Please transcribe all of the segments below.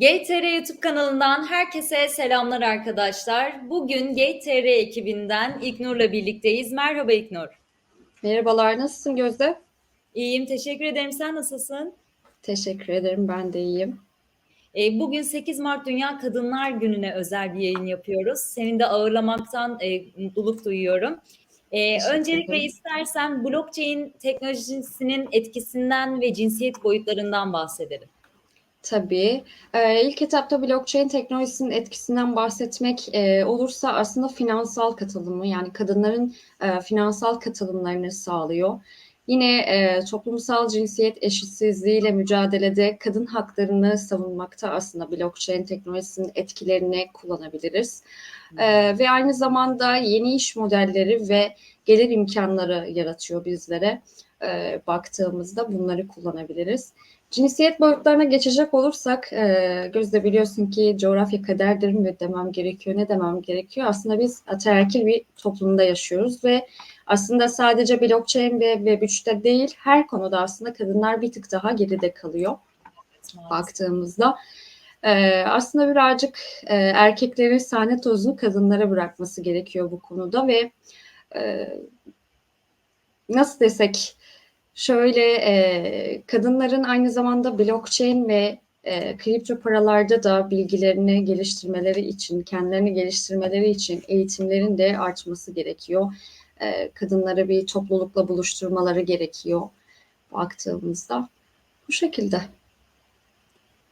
GTR YouTube kanalından herkese selamlar arkadaşlar. Bugün GTR ekibinden İknur'la birlikteyiz. Merhaba İknur. Merhabalar, nasılsın Gözde? İyiyim, teşekkür ederim. Sen nasılsın? Teşekkür ederim, ben de iyiyim. E, bugün 8 Mart Dünya Kadınlar Günü'ne özel bir yayın yapıyoruz. Seni de ağırlamaktan e, mutluluk duyuyorum. E, Teşekkür öncelikle istersen blockchain teknolojisinin etkisinden ve cinsiyet boyutlarından bahsedelim. Tabii. Ee, ilk etapta blockchain teknolojisinin etkisinden bahsetmek e, olursa aslında finansal katılımı yani kadınların e, finansal katılımlarını sağlıyor. Yine e, toplumsal cinsiyet eşitsizliğiyle mücadelede kadın haklarını savunmakta aslında blockchain teknolojisinin etkilerini kullanabiliriz. E, ve aynı zamanda yeni iş modelleri ve gelir imkanları yaratıyor bizlere. E, baktığımızda bunları kullanabiliriz. Cinsiyet boyutlarına geçecek olursak, e, Gözde biliyorsun ki coğrafya kaderdir mi demem gerekiyor, ne demem gerekiyor? Aslında biz ataerkil bir toplumda yaşıyoruz ve aslında sadece blockchain ve Web3'te değil, her konuda aslında kadınlar bir tık daha geride kalıyor baktığımızda. E, aslında birazcık e, erkeklerin sahne tozunu kadınlara bırakması gerekiyor bu konuda ve e, nasıl desek Şöyle e, kadınların aynı zamanda blockchain ve e, kripto paralarda da bilgilerini geliştirmeleri için, kendilerini geliştirmeleri için eğitimlerin de artması gerekiyor. E, kadınları bir toplulukla buluşturmaları gerekiyor baktığımızda. Bu şekilde.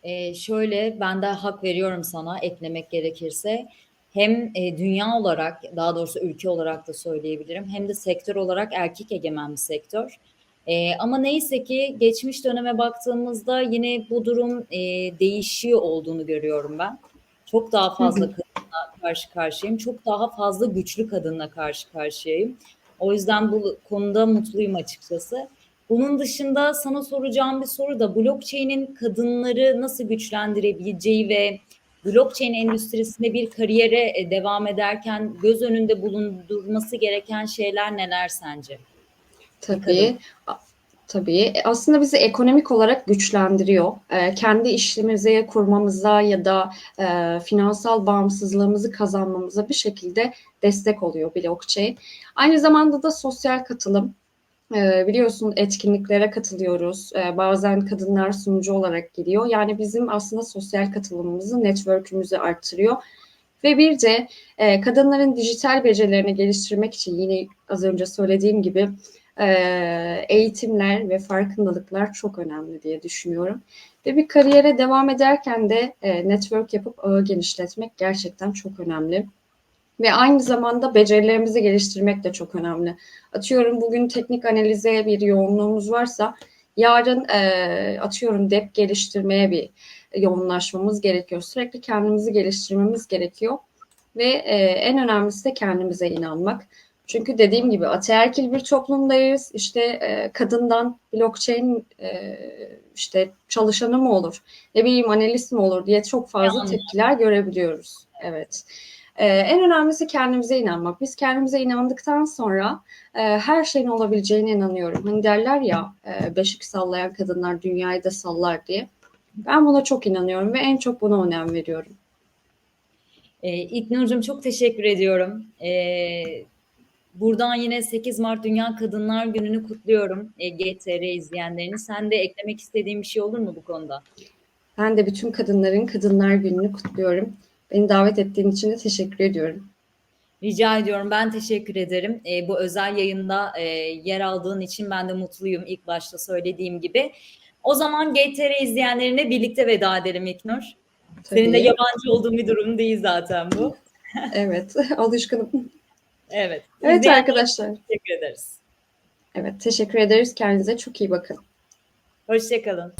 E, şöyle ben de hak veriyorum sana eklemek gerekirse. Hem e, dünya olarak daha doğrusu ülke olarak da söyleyebilirim hem de sektör olarak erkek egemen bir sektör. E, ama neyse ki geçmiş döneme baktığımızda yine bu durum e, değişiyor olduğunu görüyorum ben. Çok daha fazla kadınla karşı karşıyayım. Çok daha fazla güçlü kadınla karşı karşıyayım. O yüzden bu konuda mutluyum açıkçası. Bunun dışında sana soracağım bir soru da blockchain'in kadınları nasıl güçlendirebileceği ve blockchain endüstrisinde bir kariyere e, devam ederken göz önünde bulundurması gereken şeyler neler sence? Tabii. Tabii. E, aslında bizi ekonomik olarak güçlendiriyor. E, kendi işimizi kurmamıza ya da e, finansal bağımsızlığımızı kazanmamıza bir şekilde destek oluyor blockchain. Aynı zamanda da sosyal katılım. E, biliyorsun etkinliklere katılıyoruz. E, bazen kadınlar sunucu olarak geliyor. Yani bizim aslında sosyal katılımımızı, network'ümüzü arttırıyor. Ve bir de e, kadınların dijital becerilerini geliştirmek için yine az önce söylediğim gibi eğitimler ve farkındalıklar çok önemli diye düşünüyorum. Ve bir kariyere devam ederken de e, network yapıp ağı genişletmek gerçekten çok önemli. Ve aynı zamanda becerilerimizi geliştirmek de çok önemli. Atıyorum bugün teknik analize bir yoğunluğumuz varsa yarın e, atıyorum dep geliştirmeye bir yoğunlaşmamız gerekiyor. Sürekli kendimizi geliştirmemiz gerekiyor. Ve e, en önemlisi de kendimize inanmak. Çünkü dediğim gibi ataerkil bir toplumdayız. İşte e, kadından blockchain e, işte çalışanı mı olur, ne bileyim analist mi olur diye çok fazla Yani. tepkiler görebiliyoruz. Evet. E, en önemlisi kendimize inanmak. Biz kendimize inandıktan sonra e, her şeyin olabileceğine inanıyorum. Hani derler ya e, beşik sallayan kadınlar dünyayı da sallar diye. Ben buna çok inanıyorum ve en çok buna önem veriyorum. E, İknur'cum çok teşekkür ediyorum. E, buradan yine 8 Mart Dünya Kadınlar Günü'nü kutluyorum e, GTR izleyenlerini. Sen de eklemek istediğin bir şey olur mu bu konuda? Ben de bütün kadınların Kadınlar Günü'nü kutluyorum. Beni davet ettiğin için de teşekkür ediyorum. Rica ediyorum. Ben teşekkür ederim. E, bu özel yayında e, yer aldığın için ben de mutluyum ilk başta söylediğim gibi. O zaman GTR izleyenlerine birlikte veda edelim İknur. Senin de Tabii. yabancı olduğun bir durum değil zaten bu. Evet, alışkınım. Evet. Evet İzleyenlere arkadaşlar. Teşekkür ederiz. Evet, teşekkür ederiz. Kendinize çok iyi bakın. Hoşçakalın.